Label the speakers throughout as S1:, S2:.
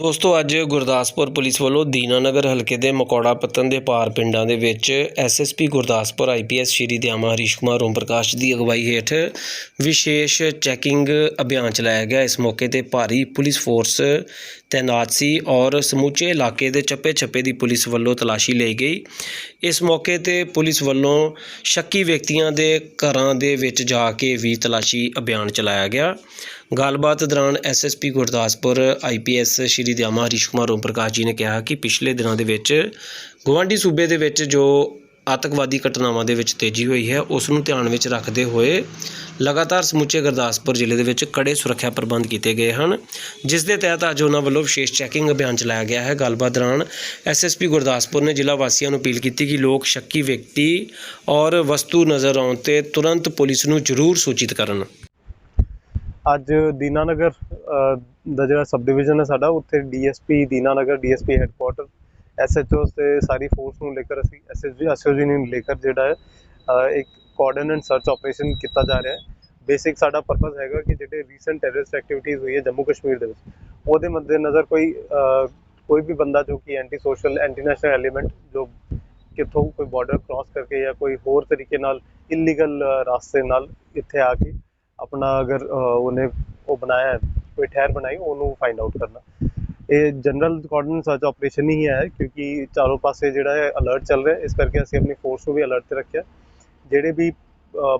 S1: ਦੋਸਤੋ, ਅੱਜ ਗੁਰਦਾਸਪੁਰ ਪੁਲਿਸ ਵੱਲੋਂ ਦੀਨਾਨਗਰ ਹਲਕੇ ਦੇ ਮਕੌੜਾ ਪੱਤਨ ਦੇ ਪਾਰ ਪਿੰਡਾਂ ਦੇ ਵਿੱਚ ਐਸਐਸਪੀ ਗੁਰਦਾਸਪੁਰ ਆਈਪੀਐਸ ਸ਼੍ਰੀ ਦਿਆਮਾ, ਹਰੀਸ਼ ਕੁਮਾਰ, ਓਮ ਪ੍ਰਕਾਸ਼ ਦੀ ਅਗਵਾਈ ਹੇਠ ਵਿਸ਼ੇਸ਼ ਚੈਕਿੰਗ ਅਭਿਆਨ ਚਲਾਇਆ ਗਿਆ। ਇਸ ਮੌਕੇ ਤੇ ਭਾਰੀ ਪੁਲਿਸ ਫੋਰਸ ਤੈਨਾਤ ਸੀ ਔਰ ਸਮੁੱਚੇ ਇਲਾਕੇ ਦੇ ਚੱਪੇ-ਚੱਪੇ ਦੀ ਪੁਲਿਸ ਵੱਲੋਂ ਤਲਾਸ਼ੀ ਲਈ ਗਈ। ਇਸ ਮੌਕੇ ਤੇ ਪੁਲਿਸ ਵੱਲੋਂ ਸ਼ੱਕੀ ਵਿਅਕਤੀਆਂ ਦੇ ਘਰਾਂ ਦੇ ਵਿੱਚ ਜਾ ਕੇ ਵੀ ਤਲਾਸ਼ੀ ਅਭਿਆਨ ਚਲਾਇਆ ਗਿਆ। ਗੱਲਬਾਤ ਦੌਰਾਨ ਐਸਐਸਪੀ ਗੁਰਦਾਸਪੁਰ ਆਈਪੀਐਸ ਸ਼੍ਰੀ ਦਿਆਮਾ ਹਰੀਸ਼ ਕੁਮਾਰ ਓਮ ਪ੍ਰਕਾਸ਼ ਜੀ ਨੇ ਕਿਹਾ ਕਿ ਪਿਛਲੇ ਦਿਨਾਂ ਦੇ ਵਿੱਚ ਗਵਾਂਢੀ ਸੂਬੇ ਦੇ ਵਿੱਚ ਜੋ ਆਤੰਕਵਾਦੀ ਘਟਨਾਵਾਂ ਦੇ ਵਿੱਚ ਤੇਜ਼ੀ ਹੋਈ ਹੈ, ਉਸ ਨੂੰ ਧਿਆਨ ਵਿੱਚ ਰੱਖਦੇ ਹੋਏ ਲਗਾਤਾਰ ਸਮੁੱਚੇ ਗੁਰਦਾਸਪੁਰ ਜ਼ਿਲ੍ਹੇ ਦੇ ਵਿੱਚ ਕੜੇ ਸੁਰੱਖਿਆ ਪ੍ਰਬੰਧ ਕੀਤੇ ਗਏ ਹਨ। ਜਿਸ ਦੇ ਤਹਿਤ ਅੱਜ ਉਹਨਾਂ ਵੱਲੋਂ ਵਿਸ਼ੇਸ਼ ਚੈਕਿੰਗ ਅਭਿਆਨ ਚਲਾਇਆ ਗਿਆ ਹੈ। ਗੱਲਬਾਤ ਦੌਰਾਨ ਐਸਐਸਪੀ ਗੁਰਦਾਸਪੁਰ ਨੇ ਜ਼ਿਲ੍ਹਾ ਵਾਸੀਆਂ ਨੂੰ ਅਪੀਲ ਕੀਤੀ ਕਿ ਲੋਕ ਸ਼ੱਕੀ ਵਿਅਕਤੀ ਔਰ ਵਸਤੂ ਨਜ਼ਰ ਆਉਣ ਤੇ ਤੁਰੰਤ ਪੁਲਿਸ ਨੂੰ ਜ਼ਰੂਰ ਸੂਚਿਤ ਕਰਨ।
S2: ਅੱਜ ਦੀਨਾਨਗਰ ਅ, ਦਾ ਜਿਹੜਾ ਸਬ ਡਿਵੀਜ਼ਨ ਹੈ ਸਾਡਾ ਉੱਥੇ DSP Dinanagar DSP headquarter SHO ਤੇ ਸਾਰੀ ਫੋਰਸ ਨੂੰ ਲੈ ਕੇ ਅਸੀਂ ਐਸਐਸਜੀ ਐਸਓਜੀ ਨੂੰ ਲੈ ਕੇ ਜਿਹੜਾ ਹੈ ਇੱਕ ਕੋਆਰਡੀਨੇਟ ਸਰਚ ਆਪਰੇਸ਼ਨ ਕੀਤਾ ਜਾ ਰਿਹਾ ਹੈ। ਬੇਸਿਕ ਸਾਡਾ ਪਰਪਸ ਹੈਗਾ ਕਿ ਜਿਹੜੇ ਰੀਸੈਂਟ ਟੈਰਰਿਸਟ ਐਕਟੀਵਿਟੀਜ਼ ਹੋਈ ਹੈ ਜੰਮੂ ਕਸ਼ਮੀਰ ਦੇ ਵਿੱਚ ਉਹਦੇ ਮੱਦੇ ਨਜ਼ਰ ਕੋਈ ਕੋਈ ਵੀ ਬੰਦਾ ਜੋ ਕਿ anti social anti national element ਜੋ ਕਿੱਥੋਂ ਕੋਈ ਬਾਰਡਰ ਕ੍ਰਾਸ ਕਰਕੇ ਜਾਂ ਕੋਈ ਹੋਰ ਤਰੀਕੇ ਨਾਲ ਇਲੀਗਲ ਰਾਸਤੇ ਨਾਲ ਇੱਥੇ ਆ ਕੇ ਆਪਣਾ ਅਗਰ ਉਹਨੇ ਉਹ ਬਣਾਇਆ, ਕੋਈ ਠਹਿਰ ਬਣਾਈ, ਉਹਨੂੰ ਫਾਈਂਡ ਆਊਟ ਕਰਨਾ। ਇਹ ਜਨਰਲ ਕੋਆਰਡੀਨੇਟ ਸਰਚ ਆਪਰੇਸ਼ਨ ਹੀ ਹੈ, ਕਿਉਂਕਿ ਚਾਰੋਂ ਪਾਸੇ ਜਿਹੜਾ ਹੈ ਅਲਰਟ ਚੱਲ ਰਿਹਾ, ਇਸ ਕਰਕੇ ਅਸੀਂ ਆਪਣੀ ਫੋਰਸ ਨੂੰ ਵੀ ਅਲਰਟ ਤੇ ਰੱਖਿਆ। ਜਿਹੜੇ ਵੀ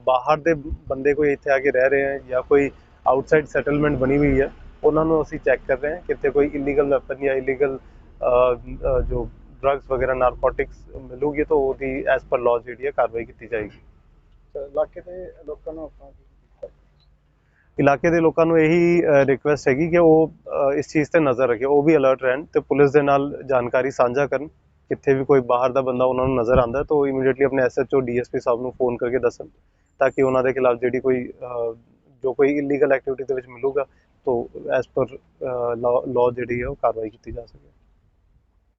S2: ਬਾਹਰ ਦੇ ਬੰਦੇ ਕੋਈ ਇੱਥੇ ਆ ਕੇ ਰਹਿ ਰਹੇ ਹੈ, ਜਾਂ ਕੋਈ ਆਊਟਸਾਈਡ ਸੈਟਲਮੈਂਟ ਬਣੀ ਹੋਈ ਹੈ, ਉਹਨਾਂ ਨੂੰ ਅਸੀਂ ਚੈੱਕ ਕਰ ਰਹੇ ਹਾਂ ਕਿਤੇ ਕੋਈ ਇਲੀਗਲ ਵੈਪਨ ਜਾਂ ਇਲੀਗਲ ਜੋ ਡਰੱਗਸ ਵਗੈਰਾ ਨਾਰਕੋਟਿਕਸ ਮਿਲੂਗੀ ਤਾਂ ਉਹਦੀ ਐਸ ਪਰ ਲਾਅ ਜਿਹੜੀ ਹੈ, ਕਾਰਵਾਈ ਕੀਤੀ ਜਾਏਗੀ।
S3: ਇਲਾਕੇ ਦੇ ਲੋਕਾਂ ਨੂੰ ਆਪਾਂ
S2: ਇਲਾਕੇ ਦੇ ਲੋਕਾਂ ਨੂੰ ਇਹੀ ਰਿਕੁਐਸਟ ਹੈਗੀ ਕਿ ਉਹ ਇਸ ਚੀਜ਼ ਤੇ ਨਜ਼ਰ ਰੱਖੇ, ਉਹ ਵੀ ਅਲਰਟ ਰਹਿਣ ਤੇ ਪੁਲਿਸ ਦੇ ਨਾਲ ਜਾਣਕਾਰੀ ਸਾਂਝਾ ਕਰਨ, ਕਿੱਥੇ ਵੀ ਕੋਈ ਬਾਹਰ ਦਾ ਬੰਦਾ ਉਹਨਾਂ ਨੂੰ ਨਜ਼ਰ ਆਉਂਦਾ ਤਾਂ ਉਹ ਇਮੀਡੀਏਟਲੀ ਆਪਣੇ ਐਸਐਚਓ ਡੀਐਸਪੀ ਸਾਹਿਬ ਨੂੰ ਫੋਨ ਕਰਕੇ ਦੱਸਣ ਤਾਂ ਕਿ ਉਹਨਾਂ ਦੇ ਖਿਲਾਫ ਜਿਹੜੀ ਕੋਈ ਜੋ ਕੋਈ ਇਲੀਗਲ ਐਕਟੀਵਿਟੀ ਦੇ ਵਿੱਚ ਮਿਲੂਗਾ, ਤਾਂ ਐਸ ਪਰ ਲਾਅ ਜਿਹੜੀ ਹੈ ਉਹ ਕਾਰਵਾਈ ਕੀਤੀ ਜਾ ਸਕੇ।